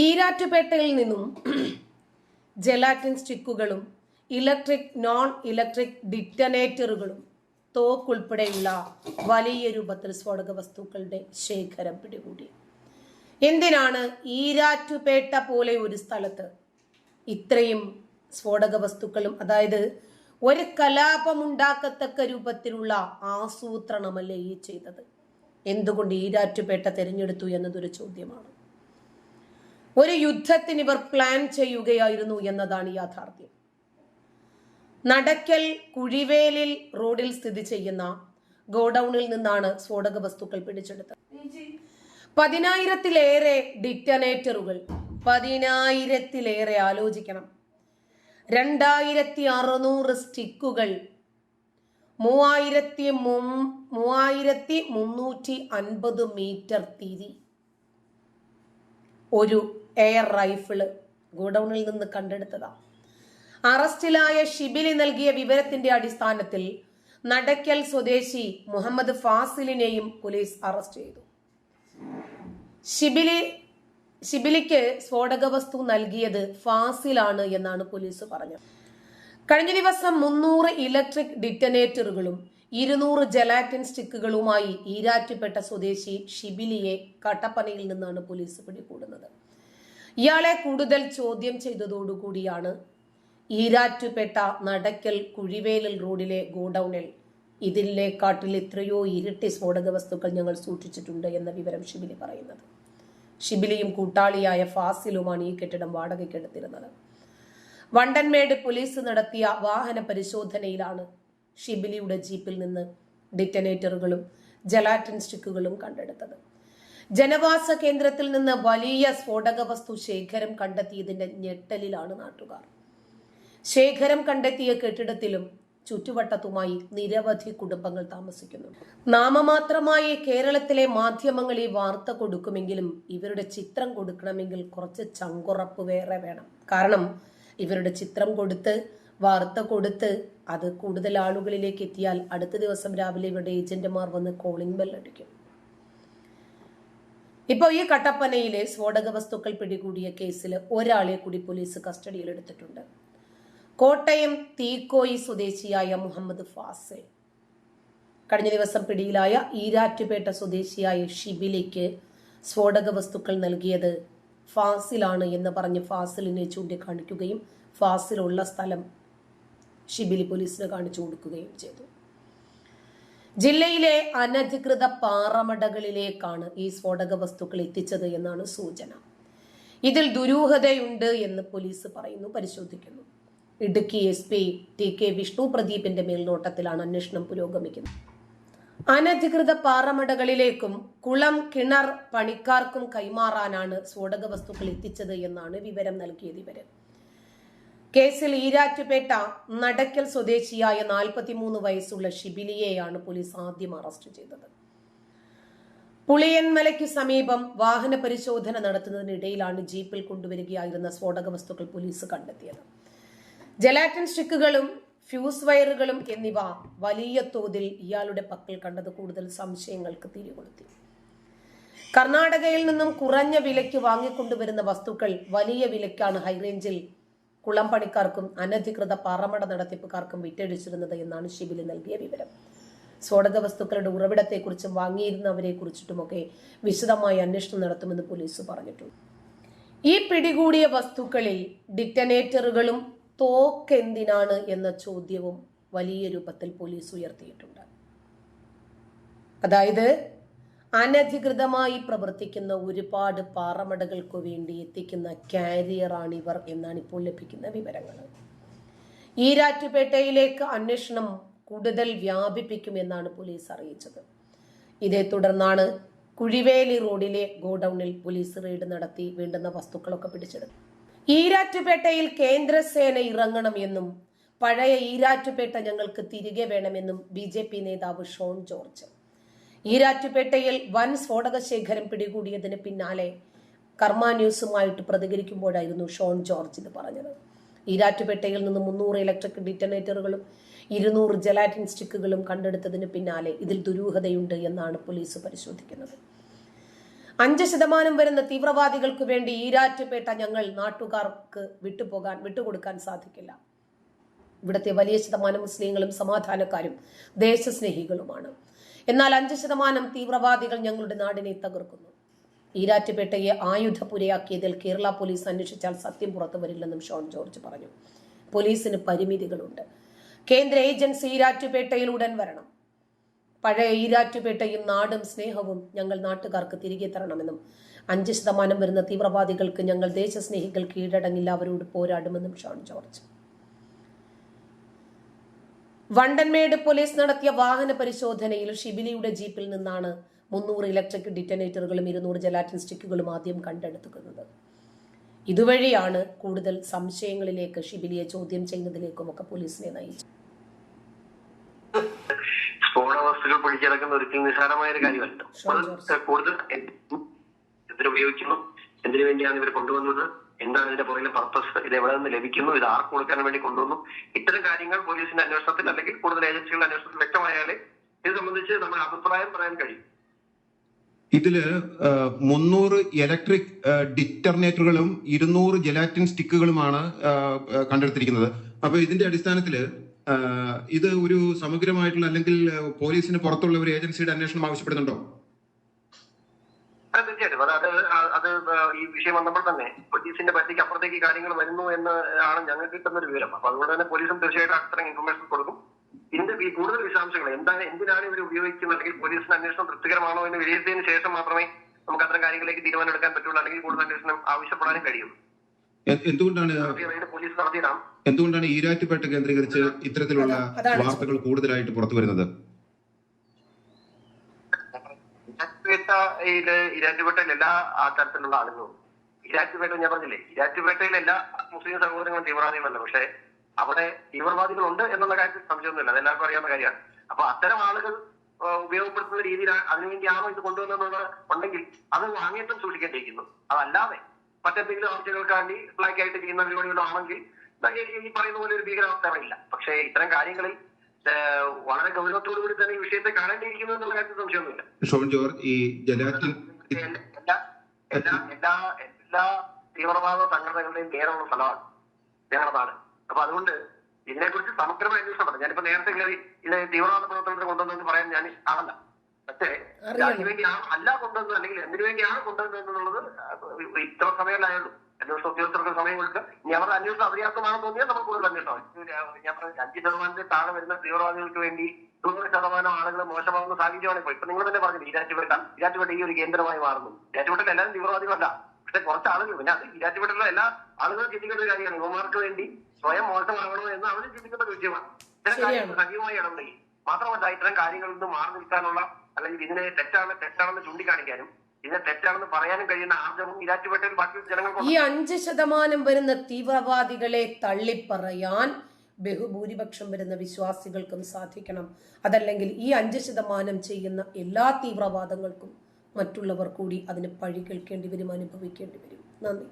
ഈരാറ്റുപേട്ടയിൽ നിന്നും ജെലാറ്റിൻ സ്റ്റിക്കുകളും electric non electric ഡിറ്റനേറ്ററുകളും തോക്കുൾപ്പെടെയുള്ള വലിയ രൂപത്തിൽ സ്ഫോടക വസ്തുക്കളുടെ ശേഖരം പിടികൂടി. എന്തിനാണ് ഈരാറ്റുപേട്ട പോലെ ഒരു സ്ഥലത്ത് ഇത്രയും സ്ഫോടക വസ്തുക്കളും അതായത് ഒരു കലാപമുണ്ടാക്കത്തക്ക രൂപത്തിലുള്ള ആസൂത്രണമല്ലേ ഈ ചെയ്തത്? എന്തുകൊണ്ട് ഈരാറ്റുപേട്ട തിരഞ്ഞെടുത്തു എന്നതൊരു ചോദ്യമാണ്. ഒരു യുദ്ധത്തിന് ഇവർ പ്ലാൻ ചെയ്യുകയായിരുന്നു എന്നതാണ് യാഥാർത്ഥ്യം. നടക്കൽ കുഴിവേലിൽ റോഡിൽ സ്ഥിതി ചെയ്യുന്ന ഗോഡൌണിൽ നിന്നാണ് സ്ഫോടക വസ്തുക്കൾ പിടിച്ചെടുത്തത്. പതിനായിരത്തിലേറെ ഡിറ്റനേറ്ററുകൾ പതിനായിരത്തിലേറെ ആലോചിക്കണം. രണ്ടായിരത്തി അറുന്നൂറ് സ്റ്റിക്കുകൾ മൂവായിരത്തി മൂവായിരത്തി മുന്നൂറ്റി അൻപത് മീറ്റർ തിരി. ഒരു എയർ റൈഫിൾ ഗോഡൌണിൽ നിന്ന് കണ്ടെടുത്തതാ. അറസ്റ്റിലായ ഷിബിലി നൽകിയ വിവരത്തിന്റെ അടിസ്ഥാനത്തിൽ നടക്കൽ സ്വദേശി മുഹമ്മദ് ഫാസിലിനെയും പോലീസ് അറസ്റ്റ് ചെയ്തു. ഷിബിലി ഷിബിലിക്ക് സ്ഫോടക വസ്തു നൽകിയത് ഫാസിലാണ് എന്നാണ് പോലീസ് പറഞ്ഞത്. കഴിഞ്ഞ ദിവസം മുന്നൂറ് ഇലക്ട്രിക് ഡിറ്റനേറ്ററുകളും ഇരുന്നൂറ് ജലാറ്റിൻ സ്റ്റിക്കുകളുമായി ഈരാറ്റുപേട്ട സ്വദേശി ഷിബിലിയെ കട്ടപ്പനയിൽ നിന്നാണ് പോലീസ് പിടികൂടുന്നത്. ഇയാളെ കൂടുതൽ ചോദ്യം ചെയ്തതോടുകൂടിയാണ് ഈരാറ്റുപേട്ട നടക്കൽ കുഴിവേലൽ റോഡിലെ ഗോഡൌണിൽ ഇതിലെ കാട്ടിൽ എത്രയോ ഇരട്ടി സ്ഫോടക വസ്തുക്കൾ ഞങ്ങൾ സൂക്ഷിച്ചിട്ടുണ്ട് എന്ന വിവരം ഷിബിലി പറയുന്നത്. ഷിബിലിയും കൂട്ടാളിയായ ഫാസിലുമാണ് ഈ കെട്ടിടം വാടകയ്ക്കെടുത്തിരുന്നത്. വണ്ടൻമേട് പോലീസ് നടത്തിയ വാഹന പരിശോധനയിലാണ് ഷിബിലിയുടെ ജീപ്പിൽ നിന്ന് ഡിറ്റനേറ്ററുകളും ജലാറ്റിൻ സ്റ്റിക്കുകളും കണ്ടെടുത്തത്. ജനവാസ കേന്ദ്രത്തിൽ നിന്ന് വലിയ സ്ഫോടക വസ്തു ശേഖരം കണ്ടെത്തിയതിന്റെ ഞെട്ടലിലാണ് നാട്ടുകാർ. ശേഖരം കണ്ടെത്തിയ കെട്ടിടത്തിലും ചുറ്റുവട്ടത്തുമായി നിരവധി കുടുംബങ്ങൾ താമസിക്കുന്നു നാമമാത്രമായി കേരളത്തിലെ മാധ്യമങ്ങൾ ഈ വാർത്ത കൊടുക്കുമെങ്കിലും ഇവരുടെ ചിത്രം കൊടുക്കണമെങ്കിൽ കുറച്ച് ചങ്കുറപ്പ് വേറെ വേണം. കാരണം ഇവരുടെ ചിത്രം കൊടുത്ത് വാർത്ത കൊടുത്ത് അത് കൂടുതൽ ആളുകളിലേക്ക് എത്തിയാൽ അടുത്ത ദിവസം രാവിലെ ഇവരുടെ ഏജന്റുമാർ വന്ന് കോളിംഗ് ബെൽ അടിക്കും ഇപ്പോൾ ഈ കട്ടപ്പനയിലെ സ്ഫോടക വസ്തുക്കൾ പിടികൂടിയ കേസിൽ ഒരാളെ കൂടി പോലീസ് കസ്റ്റഡിയിൽ എടുത്തിട്ടുണ്ട്. കോട്ടയം തീക്കോയി സ്വദേശിയായ മുഹമ്മദ് ഫാസിൽ കഴിഞ്ഞ ദിവസം പിടിയിലായ ഈരാറ്റുപേട്ട സ്വദേശിയായ ഷിബിലിക്ക് സ്ഫോടക വസ്തുക്കൾ നൽകിയത് ഫാസിലാണ് എന്ന് പറഞ്ഞ് ഫാസിലിനെ ചൂണ്ടിക്കാണിക്കുകയും ഫാസിലുള്ള സ്ഥലം ഷിബിലി പോലീസിന് കാണിച്ചു കൊടുക്കുകയും ചെയ്തു. ജില്ലയിലെ അനധികൃത പാറമടകളിലേക്കാണ് ഈ സ്ഫോടക വസ്തുക്കൾ എത്തിച്ചത് എന്നാണ് സൂചന. ഇതിൽ ദുരൂഹതയുണ്ട് എന്ന് പോലീസ് പറയുന്നു പരിശോധിക്കുന്നു. Idukki S P T K Vishnu പ്രദീപിന്റെ മേൽനോട്ടത്തിലാണ് അന്വേഷണം പുരോഗമിക്കുന്നത്. അനധികൃത പാറമടകളിലേക്കും കുളം കിണർ പണിക്കാർക്കും കൈമാറാനാണ് സ്ഫോടക വസ്തുക്കൾ എത്തിച്ചത് എന്നാണ് വിവരം നൽകിയത് ഇവർ. കേസിൽ ഈരാറ്റുപേട്ട നടക്കൽ സ്വദേശിയായ നാൽപ്പത്തിമൂന്ന് വയസ്സുള്ള ഷിബിലിയെയാണ് പോലീസ് ആദ്യം അറസ്റ്റ് ചെയ്തത്. പുളിയൻമലയ്ക്ക് സമീപം വാഹന പരിശോധന നടത്തുന്നതിനിടയിലാണ് ജീപ്പിൽ കൊണ്ടുവരികയായിരുന്ന സ്ഫോടക വസ്തുക്കൾ പോലീസ് കണ്ടെത്തിയത്. ജലാറ്റിൻ സ്റ്റിക്കുകളും ഫ്യൂസ് വയറുകളും എന്നിവ വലിയ തോതിൽ ഇയാളുടെ പക്കൽ കണ്ടത് കൂടുതൽ സംശയങ്ങൾക്ക് തിരികൊളുത്തി. കർണാടകയിൽ നിന്നും കുറഞ്ഞ വിലയ്ക്ക് വാങ്ങിക്കൊണ്ടുവരുന്ന വസ്തുക്കൾ വലിയ വിലയ്ക്കാണ് ഹൈറേഞ്ചിൽ കുളം പണിക്കാർക്കും അനധികൃത പാറമട നടത്തിപ്പുകാർക്കും വിറ്റഴിച്ചിരുന്നത് എന്നാണ് ഷിബിലി നൽകിയ വിവരം. സ്ഫോടക വസ്തുക്കളുടെ ഉറവിടത്തെക്കുറിച്ചും വാങ്ങിയിരുന്നവരെ കുറിച്ചിട്ടുമൊക്കെ വിശദമായ അന്വേഷണം നടത്തുമെന്ന് പോലീസ് പറഞ്ഞിട്ടുണ്ട്. ഈ പിടികൂടിയ വസ്തുക്കളിൽ ഡിറ്റനേറ്ററുകളും തോക്കെന്തിനാണ് എന്ന ചോദ്യവും വലിയ രൂപത്തിൽ പോലീസ് ഉയർത്തിയിട്ടുണ്ട്. അതായത് അനധികൃതമായി പ്രവർത്തിക്കുന്ന ഒരുപാട് പാറമടകൾക്ക് വേണ്ടി എത്തിക്കുന്ന കാരിയറാണ് ഇവർ എന്നാണ് ഇപ്പോൾ ലഭിക്കുന്ന വിവരങ്ങൾ. ഈരാറ്റുപേട്ടയിലേക്ക് അന്വേഷണം കൂടുതൽ വ്യാപിപ്പിക്കുമെന്നാണ് പോലീസ് അറിയിച്ചത്. ഇതേ തുടർന്നാണ് കുഴിവേലി റോഡിലെ ഗോഡൌണിൽ പോലീസ് റെയ്ഡ് നടത്തി വേണ്ടുന്ന വസ്തുക്കളൊക്കെ പിടിച്ചെടുത്തു ഈരാറ്റുപേട്ടയിൽ കേന്ദ്രസേന ഇറങ്ങണമെന്നും പഴയ ഈരാറ്റുപേട്ട ഞങ്ങൾക്ക് തിരികെ വേണമെന്നും ബി നേതാവ് ഷോൺ ജോർജ്. ഈരാറ്റുപേട്ടയിൽ വൻ സ്ഫോടക ശേഖരം പിടികൂടിയതിന് പിന്നാലെ കർമ്മ ന്യൂസുമായിട്ട് പ്രതികരിക്കുമ്പോഴായിരുന്നു ഷോൺ ജോർജ് ഇത് പറഞ്ഞത്. ഈരാറ്റുപേട്ടയിൽ നിന്ന് മുന്നൂറ് ഇലക്ട്രിക് ഡിറ്റനേറ്ററുകളും ഇരുന്നൂറ് ജലാറ്റിൻ സ്റ്റിക്കുകളും കണ്ടെടുത്തതിന് പിന്നാലെ ഇതിൽ ദുരൂഹതയുണ്ട് എന്നാണ് പോലീസ് പരിശോധിക്കുന്നത്. അഞ്ച് ശതമാനം വരുന്ന തീവ്രവാദികൾക്ക് വേണ്ടി ഈരാറ്റുപേട്ട ഞങ്ങൾ നാട്ടുകാർക്ക് വിട്ടുപോകാൻ വിട്ടുകൊടുക്കാൻ സാധിക്കില്ല. ഇവിടുത്തെ വലിയ ശതമാനം മുസ്ലിങ്ങളും സമാധാനക്കാരും ദേശസ്നേഹികളുമാണ്. എന്നാൽ അഞ്ച് ശതമാനം തീവ്രവാദികൾ ഞങ്ങളുടെ നാടിനെ തകർക്കുന്നു. ഈരാറ്റുപേട്ടയെ ആയുധപുരയാക്കിയതിൽ കേരള പോലീസ് അന്വേഷിച്ചാൽ സത്യം പുറത്തു വരില്ലെന്നും ഷോൺ ജോർജ് പറഞ്ഞു. പോലീസിന് പരിമിതികളുണ്ട്. കേന്ദ്ര ഏജൻസി ഈരാറ്റുപേട്ടയിൽ ഉടൻ വരണം. പഴയ ഈരാറ്റുപേട്ടയും നാടും സ്നേഹവും ഞങ്ങൾ നാട്ടുകാർക്ക് തിരികെ തരണമെന്നും അഞ്ച് ശതമാനം വരുന്ന തീവ്രവാദികൾക്ക് ഞങ്ങൾ ദേശസ്നേഹികൾ കീഴടങ്ങില്ല അവരോട് പോരാടുമെന്നും ഷോൺ ജോർജ്. വണ്ടൻമേട് പോലീസ് നടത്തിയ വാഹന പരിശോധനയിൽ ഷിബിലിയുടെ ജീപ്പിൽ നിന്നാണ് മുന്നൂറ് ഇലക്ട്രിക് ഡിറ്റനേറ്ററുകളും ഇരുന്നൂറ് ജലാറ്റിൻ സ്റ്റിക്കുകളും ആദ്യം കണ്ടെടുക്കുന്നത് ഇതുവഴിയാണ് കൂടുതൽ സംശയങ്ങളിലേക്ക് ഷിബിലിയെ ചോദ്യം ചെയ്യുന്നതിലേക്കും ഒക്കെ പോലീസിനെ നയിച്ചു സ്ഫോടന വസ്തുക്കൾ പിടിച്ചെടുക്കുന്ന ഒരിക്കലും നിസ്സാരമായ ഒരു കാര്യമല്ല അത് കൂടുതൽ എന്തിനുപയോഗിക്കുന്നു എന്തിനു വേണ്ടിയാണ് ഇവർ കൊണ്ടുവന്നത്? എന്താണ് ഇതിന്റെ പുറകിലെ പർപ്പസ് ഇത് എവിടെ നിന്ന് ലഭിക്കുന്നു? ഇത് ആർക്ക് കൊടുക്കാൻ വേണ്ടി കൊണ്ടുവന്നു? ഇത്തരം കാര്യങ്ങൾ പോലീസിന്റെ അന്വേഷണത്തിൽ അല്ലെങ്കിൽ കൂടുതൽ ഏജൻസികളുടെ അന്വേഷണത്തിൽ വ്യക്തമായാലേ ഇത് സംബന്ധിച്ച് നമ്മൾ അഭിപ്രായം പറയാൻ കഴിയും. ഇതിൽ മുന്നൂറ് ഇലക്ട്രിക് ഡിറ്റർനേറ്ററുകളും ഇരുന്നൂറ് ജലാറ്റിൻ സ്റ്റിക്കുകളുമാണ് കണ്ടെടുത്തിരിക്കുന്നത്. അപ്പൊ ഇതിന്റെ അടിസ്ഥാനത്തിൽ ഇത് ഒരു സമഗ്രമായിട്ടുള്ള അല്ലെങ്കിൽ പോലീസിന് പുറത്തുള്ള ഒരു ഏജൻസിയുടെ അന്വേഷണം ആവശ്യപ്പെടുന്നുണ്ടോ? തീർച്ചയായിട്ടും. അത് അത് അത് ഈ വിഷയം വന്നപ്പോൾ തന്നെ പോലീസിന്റെ പരിധിക്ക് അപ്പുറത്തേക്ക് കാര്യങ്ങൾ വരുന്നു എന്ന് ആണ് ഞങ്ങൾക്ക് കിട്ടുന്ന ഒരു വിവരം. അപ്പൊ അതുകൊണ്ട് തന്നെ പോലീസും തീർച്ചയായിട്ടും അത്തരം ഇൻഫർമേഷൻ കൊടുക്കും. ഇതിന്റെ ഈ കൂടുതൽ വിശദാംശങ്ങൾ എന്താണ് എന്തിനാണ് ഇവർ ഉപയോഗിക്കുന്നത്? അല്ലെങ്കിൽ പോലീസിന്റെ അന്വേഷണം തൃപ്തികരമാണോ എന്ന് വിലയിരുത്തിയതിനു ശേഷം മാത്രമേ നമുക്ക് അത്തരം കാര്യങ്ങളിലേക്ക് തീരുമാനം എടുക്കാൻ പറ്റുള്ളൂ. അല്ലെങ്കിൽ കൂടുതൽ അന്വേഷണം ആവശ്യപ്പെടാനും കഴിയും. എന്തുകൊണ്ടാണ് കൃത്യമായിട്ട് പോലീസ് നടത്തിയതാണ്. എന്തുകൊണ്ടാണ് ഈരാറ്റുപേട്ട കേന്ദ്രീകരിച്ച് ഇത്തരത്തിലുള്ള വാർത്തകൾ കൂടുതലായിട്ട് പുറത്തു വരുന്നത്? ഇരാറ്റുപേട്ടയിൽ ഇരാറ്റുപേട്ടയിൽ എല്ലാ തരത്തിലുള്ള ആളുകളും. ഇരാറ്റുപേട്ട ഞാൻ പറഞ്ഞില്ലേ ഇരാറ്റുപേട്ടയിൽ എല്ലാ മുസ്ലിം സഹോദരങ്ങളും തീവ്രവാദികളല്ല പക്ഷെ അവിടെ തീവ്രവാദികളുണ്ട് എന്നുള്ള കാര്യത്തിൽ സംശയമൊന്നുമില്ല. അതെല്ലാവർക്കും അറിയാവുന്ന കാര്യമാണ്. അപ്പൊ അത്തരം ആളുകൾ ഉപയോഗപ്പെടുത്തുന്ന രീതിയിൽ അതിനുവേണ്ടിയാണോ ഇത് കൊണ്ടുവന്നത് ഉണ്ടെങ്കിൽ അത് അങ്ങേറ്റം സൂക്ഷിക്കേണ്ടിയിരിക്കുന്നു. അതല്ലാതെ മറ്റെന്തെങ്കിലും ആവശ്യങ്ങൾക്ക് വേണ്ടി ബ്ലാക്ക് ആയിട്ട് ചെയ്യുന്ന പരിപാടികളാണെങ്കിൽ ഈ പറയുന്ന പോലെ ഒരു ഭീകരാവസ്ഥ ഇല്ല. പക്ഷേ ഇത്തരം കാര്യങ്ങളിൽ വളരെ ഗൗരവത്തോടു കൂടി തന്നെ ഈ വിഷയത്തെ കാണേണ്ടിയിരിക്കുന്നു എന്നുള്ള കാര്യത്തിൽ സംശയമൊന്നുമില്ല. ഷോൺ ജോർജ് ഈ ജലാറ്റിൻ എല്ലാ എല്ലാ എല്ലാ എല്ലാ തീവ്രവാദ സംഘടനകളുടെയും നേരമുള്ള സ്ഥലമാണ് ഞങ്ങളുടെ നാട്. അപ്പൊ അതുകൊണ്ട് ഇതിനെ കുറിച്ച് സമഗ്രമായ അന്വേഷണം നടത്തും ഞാനിപ്പോ നേരത്തെ കയറി ഇത് തീവ്രവാദ പ്രവർത്തനത്തിന് കൊണ്ടുവന്നെന്ന് പറയാൻ ഞാൻ ആളല്ല. പക്ഷേ അറിയാം. അതിനു വേണ്ടിയാണ് അല്ല കൊണ്ടുവന്നത് അല്ലെങ്കിൽ എന്തിനു വേണ്ടിയാണ് കൊണ്ടുവന്നത് എന്നുള്ളത് ഇത്ര സമയമല്ലായുള്ളൂ അന്വേഷണ ഉദ്യോഗസ്ഥർക്ക് സമയം കൊടുക്കുക ഇനി അവരുടെ അന്വേഷണം അപര്യാപ്തമാണെന്ന് തോന്നിയാൽ നമ്മൾ കൂടുതൽ അന്വേഷണം ഞാൻ പറഞ്ഞ അഞ്ച് ശതമാനത്തിൽ താഴെ വരുന്ന തീവ്രവാദികൾക്ക് വേണ്ടി തൊണ്ണൂറ് ശതമാനം ആളുകൾ മോശമാകുന്ന സാഹചര്യമാണ് ഇപ്പോൾ ഇപ്പൊ നിങ്ങൾ തന്നെ പറഞ്ഞു ഇരാറ്റുപേട്ട ഇരാറ്റുപേട്ട ഈ ഒരു കേന്ദ്രമായി മാറുന്നു. ഇരാറ്റുപേട്ടയിൽ എല്ലാവരും തീവ്രവാദികളല്ല. പക്ഷെ കുറച്ച് ആളുകൾ പിന്നെ അത് ഇരാറ്റുപേട്ടയിലുള്ള എല്ലാ ആളുകളും ചിന്തിക്കേണ്ട ഒരു കാര്യമാണ്. യുവമാർക്ക് വേണ്ടി സ്വയം മോശമാകണോ എന്ന് അവരും ചിന്തിക്കുന്ന ഒരു വിഷയമാണ്. ഇത്തരം. കാര്യങ്ങൾ സജീവമായി ഇടപെടുകയും മാത്രമല്ല ഇത്തരം കാര്യങ്ങളിൽ നിന്ന് മാറി നിൽക്കാനുള്ള അല്ലെങ്കിൽ ഇതിനെ തെറ്റാണ് തെറ്റാണെന്ന് ചൂണ്ടിക്കാണിക്കാനും ഇതിനെ തെറ്റാണെന്ന് പറയാനും കഴിയുന്ന ആർജവും ഇരാറ്റുപേട്ടയിൽ ബാക്കി ജനങ്ങൾക്ക് ഈ അഞ്ച് ശതമാനം വരുന്ന തീവ്രവാദികളെ തള്ളിപ്പറയാൻ ബഹുഭൂരിപക്ഷം വരുന്ന വിശ്വാസികൾക്കും സാധിക്കണം. അതല്ലെങ്കിൽ ഈ അഞ്ച് ശതമാനം ചെയ്യുന്ന എല്ലാ തീവ്രവാദങ്ങൾക്കും മറ്റുള്ളവർ കൂടി അതിന് പഴി കേൾക്കേണ്ടി വരും അനുഭവിക്കേണ്ടി വരും. നന്ദി.